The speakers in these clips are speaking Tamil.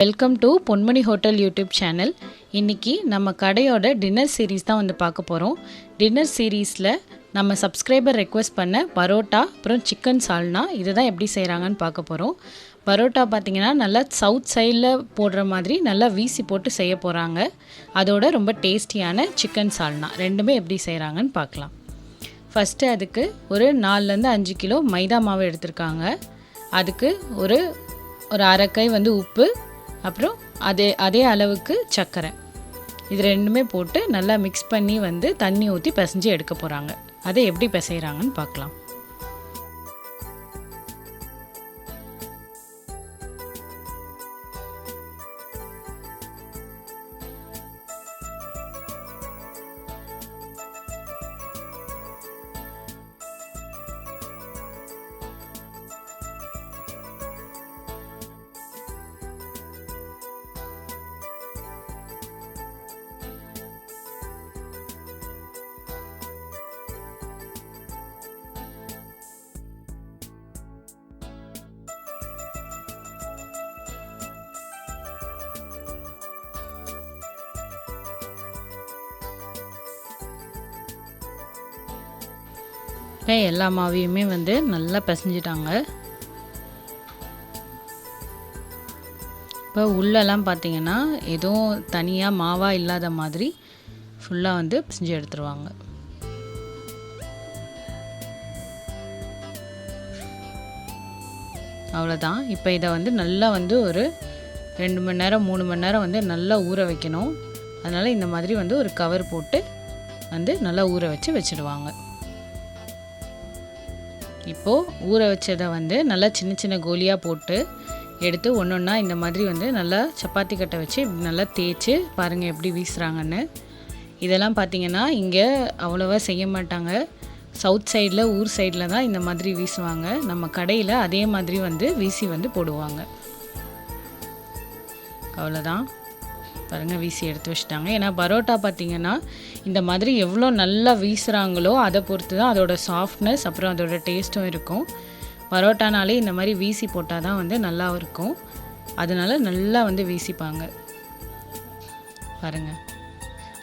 Welcome to Ponmani hotel YouTube channel இன்றைக்கி நம்ம கடையோட டின்னர் சீரீஸ் தான் வந்து பார்க்க போகிறோம் டின்னர் சீரீஸில் நம்ம சப்ஸ்கிரைபர் ரெக்வஸ்ட் பண்ண பரோட்டா அப்புறம் சிக்கன் சால்னா இதுதான் எப்படி செய்கிறாங்கன்னு பார்க்க போகிறோம் பரோட்டா பார்த்திங்கன்னா நல்லா சவுத் சைடில் போடுற மாதிரி நல்லா வீசி போட்டு செய்ய போகிறாங்க அதோட ரொம்ப டேஸ்டியான சிக்கன் சால்னா ரெண்டுமே எப்படி செய்கிறாங்கன்னு பார்க்கலாம். ஃபஸ்ட்டு அதுக்கு ஒரு நாலுலேருந்து அஞ்சு கிலோ மைதா மாவு எடுத்திருக்காங்க. அதுக்கு ஒரு ஒரு அரைக்கை வந்து உப்பு அப்புறம் அதே அதே அளவுக்கு சர்க்கரை இது ரெண்டுமே போட்டு நல்லா மிக்ஸ் பண்ணி வந்து தண்ணி ஊற்றி பிசைஞ்சு எடுக்க போகிறாங்க அதை எப்படி பிசைகிறாங்கன்னு பார்க்கலாம். எல்லா மாவையுமே வந்து நல்லா பிசைஞ்சிட்டாங்க. இப்போ உள்ளெல்லாம் பார்த்தீங்கன்னா எதுவும் தனியாக மாவாக இல்லாத மாதிரி ஃபுல்லாக வந்து பிசைஞ்சு எடுத்துருவாங்க. அவ்வளோதான் இப்போ இதை வந்து நல்லா வந்து ஒரு ரெண்டு மணி நேரம் மூணு மணி நேரம் வந்து நல்லா ஊற வைக்கணும். அதனால் இந்த மாதிரி வந்து ஒரு கவர் போட்டு வந்து நல்லா ஊற வச்சு வச்சுடுவாங்க. இப்போது ஊற வச்சதை வந்து நல்லா சின்ன சின்ன கோலியாக போட்டு எடுத்து ஒன்று ஒன்றா இந்த மாதிரி வந்து நல்லா சப்பாத்தி கட்டை வச்சு இப்படி நல்லா தேய்ச்சி பாருங்கள் எப்படி வீசுகிறாங்கன்னு இதெல்லாம் பார்த்திங்கன்னா இங்கே அவ்வளோவா செய்ய மாட்டாங்க. சவுத் சைடில் ஊர் சைடில் தான் இந்த மாதிரி வீசுவாங்க. நம்ம கடையில் அதே மாதிரி வந்து வீசி வந்து போடுவாங்க. அவ்வளோதான் பாருங்கள் வீசி எடுத்து வச்சுட்டாங்க. ஏன்னா பரோட்டா பார்த்திங்கன்னா இந்த மாதிரி எவ்வளோ நல்லா வீசுகிறாங்களோ அதை பொறுத்து தான் அதோட சாஃப்ட்னஸ் அப்புறம் அதோட டேஸ்ட்டும் இருக்கும். பரோட்டானாலே இந்த மாதிரி வீசி போட்டால் தான் வந்து நல்லா இருக்கும். அதனால நல்லா வந்து வீசிப்பாங்க. பாருங்கள்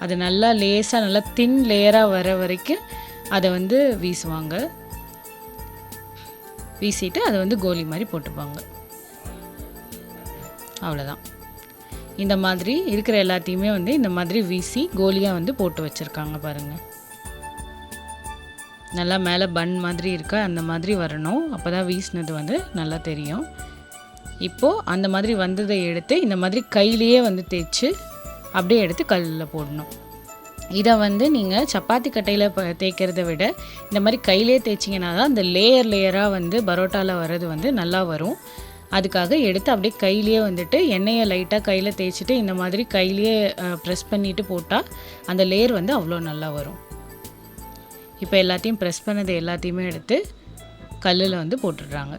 அது நல்லா லேசாக நல்லா தின் லேயராக வர வரைக்கும் அதை வந்து வீசுவாங்க. வீசிட்டு அதை வந்து கோலி மாதிரி போட்டுப்பாங்க. அவ்வளோதான் இந்த மாதிரி இருக்கிற எல்லாத்தையுமே வந்து இந்த மாதிரி வீசி கோலியாக வந்து போட்டு வச்சுருக்காங்க பாருங்கள் நல்லா மேலே பன் மாதிரி இருக்க அந்த மாதிரி வரணும். அப்போ தான் வீசினது வந்து நல்லா தெரியும். இப்போது அந்த மாதிரி வந்ததை எடுத்து இந்த மாதிரி கையிலேயே வந்து தேய்ச்சி அப்படியே எடுத்து கல்லில் போடணும். இதை வந்து நீங்கள் சப்பாத்தி கட்டையில் தேய்க்கிறத விட இந்த மாதிரி கையிலே தேய்ச்சிங்கன்னா தான் அந்த லேயர் லேயராக வந்து பரோட்டாவில் வர்றது வந்து நல்லா வரும். அதுக்காக எடுத்து அப்படியே கையிலேயே வந்துட்டு எண்ணெயை லைட்டாக கையில் தேய்ச்சிட்டு இந்த மாதிரி கையிலேயே ப்ரெஸ் பண்ணிவிட்டு போட்டால் அந்த லேயர் வந்து அவ்வளோ நல்லா வரும். இப்போ எல்லாத்தையும் ப்ரெஸ் பண்ணது எல்லாத்தையுமே எடுத்து கல்லில் வந்து போட்டுடுறாங்க.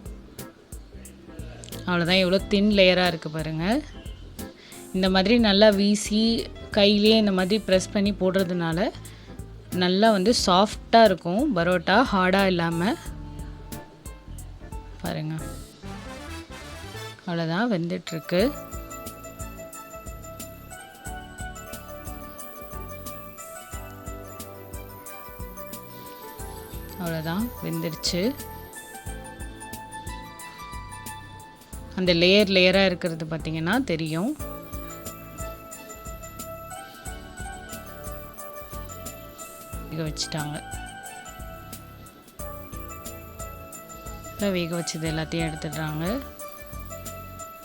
அவ்வளோதான் எவ்வளோ தின் லேயராக இருக்குது பாருங்கள் இந்த மாதிரி நல்லா வீசி கையிலேயே இந்த மாதிரி ப்ரெஸ் பண்ணி போடுறதுனால நல்லா வந்து சாஃப்டாக இருக்கும். பரோட்டா ஹார்டாக இல்லாமல் பாருங்கள் அவ்வளோதான் வெந்துட்டுருக்கு. அவ்வளோதான் வெந்துடுச்சு. அந்த லேயர் லேயராக இருக்கிறது பார்த்திங்கன்னா தெரியும். வேக வச்சுட்டாங்க. இப்போ வேக வச்சது எல்லாத்தையும் எடுத்துடுறாங்க.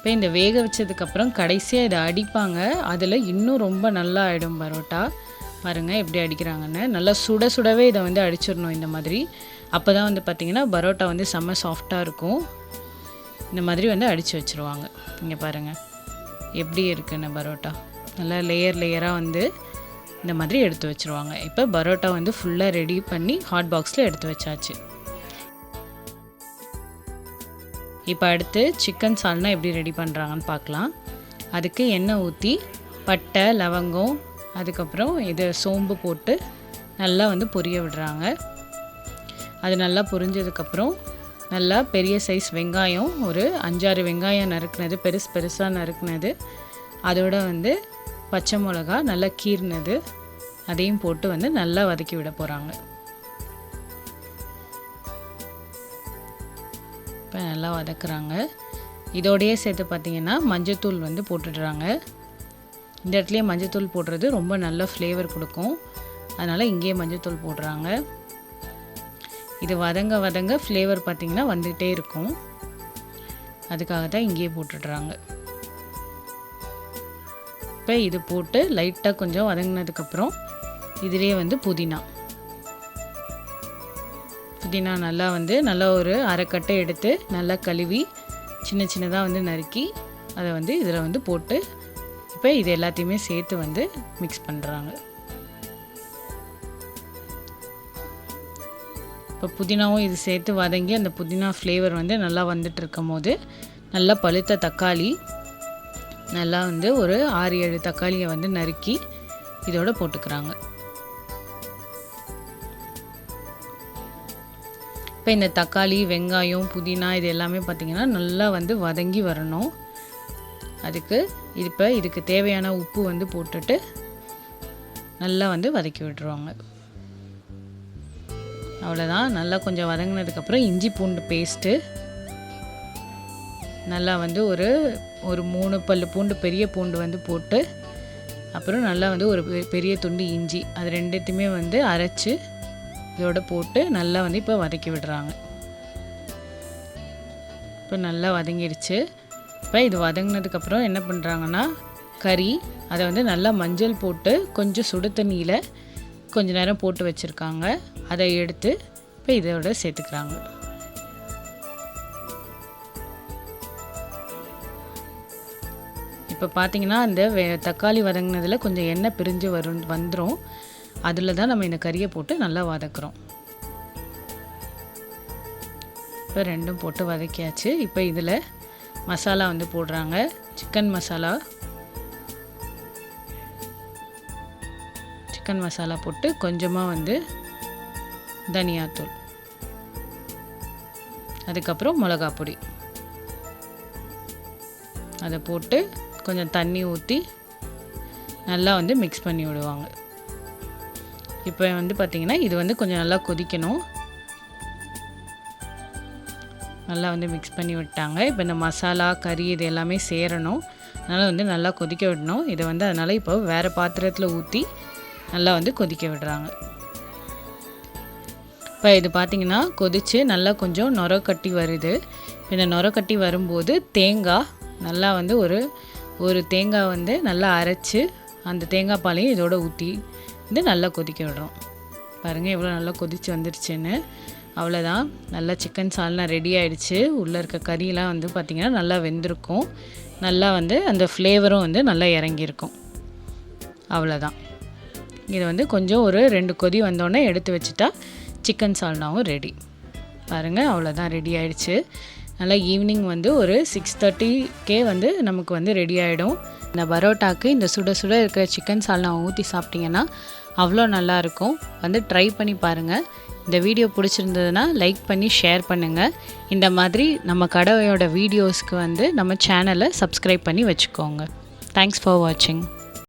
இப்போ இந்த வேக வச்சதுக்கப்புறம் கடைசியாக இதை அடிப்பாங்க. அதில் இன்னும் ரொம்ப நல்லா ஆகிடும் பரோட்டா. பாருங்கள் எப்படி அடிக்கிறாங்கன்னு. நல்லா சுட சுடவே இதை வந்து அடிச்சிடணும் இந்த மாதிரி. அப்போ தான் வந்து பார்த்திங்கன்னா பரோட்டா வந்து செம்ம சாஃப்டாக இருக்கும். இந்த மாதிரி வந்து அடித்து வச்சுருவாங்க. இங்கே பாருங்கள் எப்படி இருக்குன்னு பரோட்டா? நல்லா லேயர் லேயராக வந்து இந்த மாதிரி எடுத்து வச்சுருவாங்க. இப்போ பரோட்டா வந்து ஃபுல்லாக ரெடி பண்ணி ஹாட் பாக்ஸில் எடுத்து வச்சாச்சு. இப்போ அடுத்து சிக்கன் சால்னா எப்படி ரெடி பண்ணுறாங்கன்னு பார்க்கலாம். அதுக்கு எண்ணெய் ஊற்றி பட்டை லவங்கம் அதுக்கப்புறம் இது சோம்பு போட்டு நல்லா வந்து பொரிய விடுறாங்க. அது நல்லா பொரிஞ்சதுக்கப்புறம் நல்லா பெரிய சைஸ் வெங்காயம் ஒரு அஞ்சாறு வெங்காயம் நறுக்குனது பெருசு பெருசாக நறுக்குனது. அதோட வந்து பச்சை மிளகா நல்லா கீர்னது அதையும் போட்டு வந்து நல்லா வதக்கி விட போகிறாங்க இப்போ நல்லா வதக்குறாங்க. இதோடையே சேர்த்து பார்த்திங்கன்னா மஞ்சத்தூள் வந்து போட்டுடுறாங்க. இந்த இடத்துலையே மஞ்சத்தூள் போடுறது ரொம்ப நல்ல ஃப்ளேவர் கொடுக்கும். அதனால் இங்கேயே மஞ்சத்தூள் போடுறாங்க. இது வதங்க வதங்க ஃப்ளேவர் பார்த்திங்கன்னா வந்துகிட்டே இருக்கும். அதுக்காக தான் இங்கேயே போட்டுடுறாங்க. இப்போ இது போட்டு லைட்டாக கொஞ்சம் வதங்கினதுக்கப்புறம் இதிலே வந்து புதினா. புதினா நல்லா வந்து நல்லா ஒரு அரைக்கட்டை எடுத்து நல்லா கழுவி சின்ன சின்னதாக வந்து நறுக்கி அதை வந்து இதில் வந்து போட்டு இப்போ இது எல்லாத்தையுமே சேர்த்து வந்து மிக்ஸ் பண்ணுறாங்க இப்போ புதினாவும் இது சேர்த்து வதங்கி அந்த புதினா ஃப்ளேவர் வந்து நல்லா வந்துட்டு இருக்கும் போது நல்லா பழுத்த தக்காளி நல்லா வந்து ஒரு ஆறு ஏழு தக்காளியை வந்து நறுக்கி இதோட போட்டுக்கிறாங்க. இப்போ இந்த தக்காளி வெங்காயம் புதினா இது எல்லாமே பார்த்திங்கன்னா நல்லா வந்து வதங்கி வரணும். அதுக்கு இப்போ இதுக்கு தேவையான உப்பு வந்து போட்டுட்டு நல்லா வந்து வதக்கி விட்டுருவாங்க. அவ்வளோதான் நல்லா கொஞ்சம் வதங்கினதுக்கப்புறம் இஞ்சி பூண்டு பேஸ்ட்டு நல்லா வந்து ஒரு ஒரு மூணு பல் பூண்டு பெரிய பூண்டு வந்து போட்டு அப்புறம் நல்லா வந்து ஒரு பெரிய துண்டு இஞ்சி. அது ரெண்டுத்தையுமே வந்து அரைச்சி இதோட போட்டு நல்லா வந்து இப்போ வதக்கி விடுறாங்க. இப்போ நல்லா வதங்கிடுச்சு இப்போ இது வதங்கினதுக்கப்புறம் என்ன பண்ணுறாங்கன்னா கறி அதை வந்து நல்லா மஞ்சள் போட்டு கொஞ்சம் சுடு தண்ணியில் கொஞ்ச நேரம் போட்டு வச்சுருக்காங்க. அதை எடுத்து இப்போ இதோட சேர்த்துக்கிறாங்க. இப்போ பார்த்தீங்கன்னா அந்த தக்காளி வதங்கினதில் கொஞ்சம் எண்ணெய் பிரிஞ்சு வரும் வந்துடும் அதில் தான் நம்ம இந்த கறியை போட்டு நல்லா வதக்குறோம். இப்போ ரெண்டும் போட்டு வதக்கியாச்சு. இப்போ இதில் மசாலா வந்து போடுறாங்க. சிக்கன் மசாலா சிக்கன் மசாலா போட்டு கொஞ்சமாக வந்து தனியாத்தூள் அதுக்கப்புறம் மிளகா பொடி. அதை போட்டு கொஞ்சம் தண்ணி ஊற்றி நல்லா வந்து மிக்ஸ் பண்ணி விடுவாங்க. இப்போ வந்து பார்த்திங்கன்னா இது வந்து கொஞ்சம் நல்லா கொதிக்கணும். நல்லா வந்து மிக்ஸ் பண்ணி விட்டாங்க. இப்போ இந்த மசாலா கறி இது எல்லாமே சேரணும். அதனால் வந்து நல்லா கொதிக்க விடணும். இதை வந்து அதனால் இப்போ வேறு பாத்திரத்தில் ஊற்றி நல்லா வந்து கொதிக்க விடுறாங்க. இப்போ இது பார்த்திங்கன்னா கொதித்து நல்லா கொஞ்சம் நொர கட்டி வருது. இந்த நொர கட்டி வரும்போது தேங்காய் நல்லா வந்து ஒரு ஒரு தேங்காய் வந்து நல்லா அரைச்சி அந்த தேங்காய் பாலையும் இதோட ஊற்றி வந்து நல்லா கொதிக்க விடுறோம். பாருங்கள் எவ்வளோ நல்லா கொதித்து வந்துருச்சுன்னு. அவ்வளோதான் நல்லா சிக்கன் சால்னா ரெடி ஆகிடுச்சு உள்ளே இருக்க கறியெலாம் வந்து பார்த்திங்கன்னா நல்லா வெந்திருக்கும். நல்லா வந்து அந்த ஃப்ளேவரும் வந்து நல்லா இறங்கியிருக்கும். அவ்வளோதான் இது வந்து கொஞ்சம் ஒரு ரெண்டு கொதி வந்தோடனே எடுத்து வச்சுட்டா சிக்கன் சால்னாவும் ரெடி பாருங்கள் அவ்வளோதான் ரெடி ஆகிடுச்சு நல்லா ஈவினிங் வந்து ஒரு சிக்ஸ் தேர்ட்டிக்கே வந்து நமக்கு வந்து ரெடி ஆகிடும் இந்த பரோட்டாக்கு இந்த சுட சுட இருக்கிற சிக்கன் சால்னாவை ஊற்றி சாப்பிட்டிங்கன்னா அவ்வளோ நல்லாயிருக்கும். வந்து ட்ரை பண்ணி பாருங்கள் இந்த வீடியோ பிடிச்சிருந்ததுன்னா லைக் பண்ணி ஷேர் பண்ணுங்கள் இந்த மாதிரி நம்ம கடையோட வீடியோஸ்க்கு வந்து நம்ம சேனலை சப்ஸ்கிரைப் பண்ணி வச்சுக்கோங்க. தேங்க்ஸ் ஃபார் வாட்சிங்